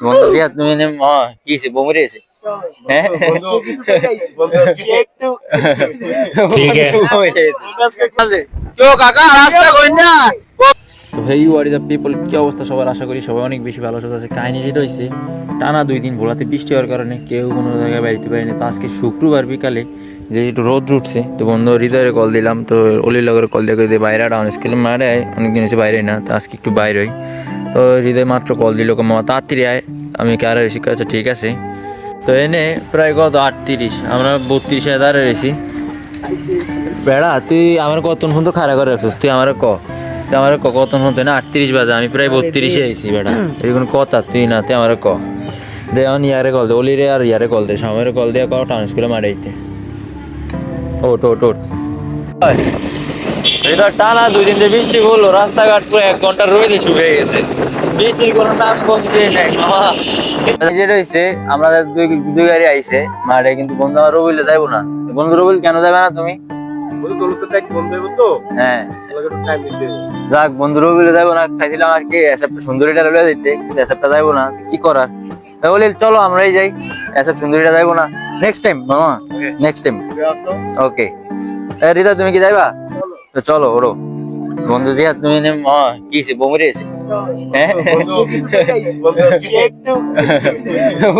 বন্ধু দিয়া তুমি নে ম কি আছে হ্যাঁ ঠিক আছে। কেউ কাকা রাস্তা কই না তো হেই ওয়ার ইজ পিপল কি অবস্থা সবার আশা করি সবাই অনেক বেশি ভালো আছে কাহিনী যেটা হয়েছে টানা দুই দিন ভোলাতে বৃষ্টি হওয়ার কারণে কেউ কোনো জায়গায় বেরোতে পারেনি তো আজকে শুক্রবার বিকালে যে একটু রোদ উঠছে তো বন্ধু হৃদয়ের কল দিলাম তো অলির লগের কল দিয়ে দিয়ে বাইরে ডাউন স্কুলে মারে আয় অনেকদিন হচ্ছে বাইরে না তো আজকে একটু বাইরে হই তো হৃদয় মাত্র কল দিল মামা তাড়াতাড়ি আয় আমি কে আর শিক্ষা আচ্ছা ঠিক আছে। তো এনে প্রায় কত? আটত্রিশ। আমরা বত্রিশ হাজার রয়েছি। বেড়া তুই আমার কত তো খারাপ করে রাখছিস? তুই আমার ক। তুই আমার ক কত ফোন না আটত্রিশ বাজে আমি প্রায় বত্রিশে আইছি বেড়া। এই কোনো কথা তুই না তুই আমার ক। দে আমি ইয়ারে কল দে অলিরে আর ইয়ারে কল দে সামনের কল দিয়ে কর টাউন স্কুলে মারাইতে ওট ওট ওট এটা টানা দুই দিন যে বৃষ্টি পড়ল রাস্তাঘাট পুরো এক ঘণ্টা রোদে শুকিয়ে গেছে। বৃষ্টির কোনো নাম নাই মামা। যেটা হয়েছে আমরা দুই দুই গাড়ি আইছে কিন্তু বন্ধু আমার রবিলে যাইবো না। বন্ধু রবিল কেন যাবে না তুমি? হ্যাঁ। যাক বন্ধু রবিলে যাইবো না চাইছিলাম আর কি এসব সুন্দরীটা লয়ে দিতে কিন্তু এসবটা যাইবো না কি করার? তাহলে চলো আমরাই যাই এসব সুন্দরীটা যাইবো না। নেক্সট টাইম মামা। নেক্সট টাইম ওকে রিতা তুমি কি যাইবা? চলো ওরো বন্ধু জিয়া তুমি নে কি হইছে বমরে আছে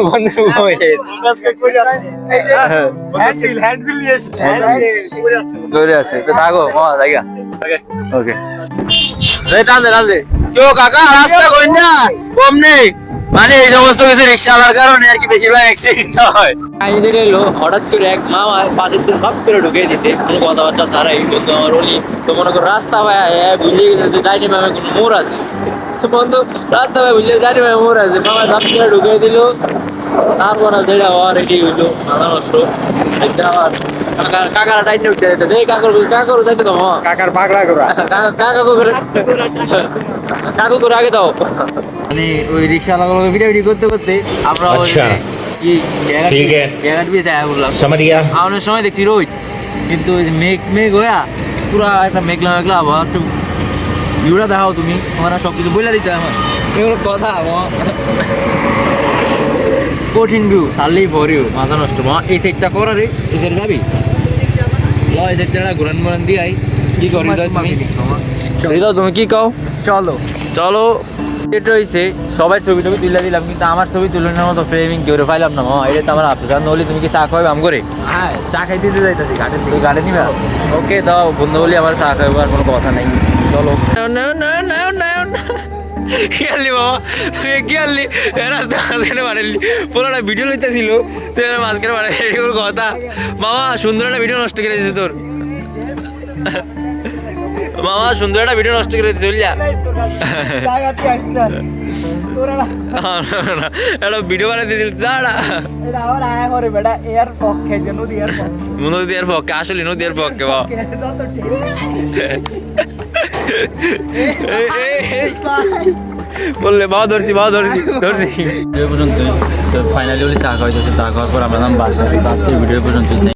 বন্ধু বমরে আছে তো থাকো মামা জায়গা। কেউ কাকা, রাস্তা কই না কম নেই। মানে এই সমস্ত কিছু রিক্সা আনার কারণে আর কি বেশিরভাগ অ্যাক্সিডেন্ট হয়। কাহিনী এলো হঠাৎ করে এক মামা পাশের দিন ভাব করে ঢুকে দিছে। কোনো কথাবার্তা ছাড়াই বন্ধু আমার বলি তো মনে করো রাস্তা ভাই বুঝিয়ে গেছে যে ডাইনি মামে কোনো মোড় আছে। বন্ধু রাস্তা ভাই বুঝলে ডাইনি মামে মোড় আছে। মামা ভাব করে ঢুকে দিল। তারপর যেটা হওয়ার এটি হইল মাথা নষ্ট। একটা আবার কাকা- কাকারা টাইনে উঠতে যেতেছে এই কাকুর কাকুর চাইতে তো কাকার পাগলা করা কাকা- কাকা কুকুরে কাকু করে আগে দাও। মানে ওই রিক্সা লাগালো ভিডিও ভিডিও করতে করতে আমরা ওই আচ্ছা। কি জায়গা ঠিক আছে। জায়গা দিয়ে যায় বললাম समझ गया আমাদের সময় দেখছি রোদ কিন্তু ওই যে মেঘ মেঘ হইয়া পুরা একটা মেঘলা মেঘলা আবহাওয়া একটু ভিউটা দেখাও তুমি তোমার সব কিছু বলে দিতে আমার এগুলো কথা আমার কঠিন ভিউ সারলেই ভরিও মাথা নষ্ট মা এই সাইডটা করা রে এই সাইড যাবি ল এই সাইডটা ঘুরান মুরান দিয়ে আই কি করি তুমি হৃদয় তুমি কি কও চলো চলো এটা হয়েছে সবাই ছবি টবি তুলে দিলাম কিন্তু আমার ছবি তুলে নেওয়ার মতো ফ্রেমিং কেউ পাইলাম না মামা। এটা তো আমার আফসোস আর নলি তুমি কি চা খাওয়াবে? আম করে? হ্যাঁ চা খাইতে দিতে যাইতাছি তুই গাড়ি নিবে? ওকে দাও বন্ধু বলি আমার চা খাওয়াবে আর কোনো কথা নাই। চলো। কি আনলি বাবা তুই কি আনলি? রাস্তা মাঝখানে বাড়ালি পুরোটা ভিডিও লইতেছিল তুই এর মাঝখানে বাড়ালি কথা। মামা সুন্দর একটা ভিডিও নষ্ট করে দিয়েছিস তোর। মামা সুন্দর একটা ভিডিও নষ্ট করে ভিডিও যারা এটা আবার আয়া করে বেটা এয়ার পক্ষে যে নদী এয়ার পক্ষে নদীর পক্ষে আসলে নদীর পক্ষে বা। বললে, বাবা, ধরছি বাবা, ধরছি ধরছি। ভিডিও পর্যন্ত ফাইনালি বলে চা খাওয়াইতেছে চা খাওয়ার পর আমরা নাম বাসা ভিডিও পর্যন্ত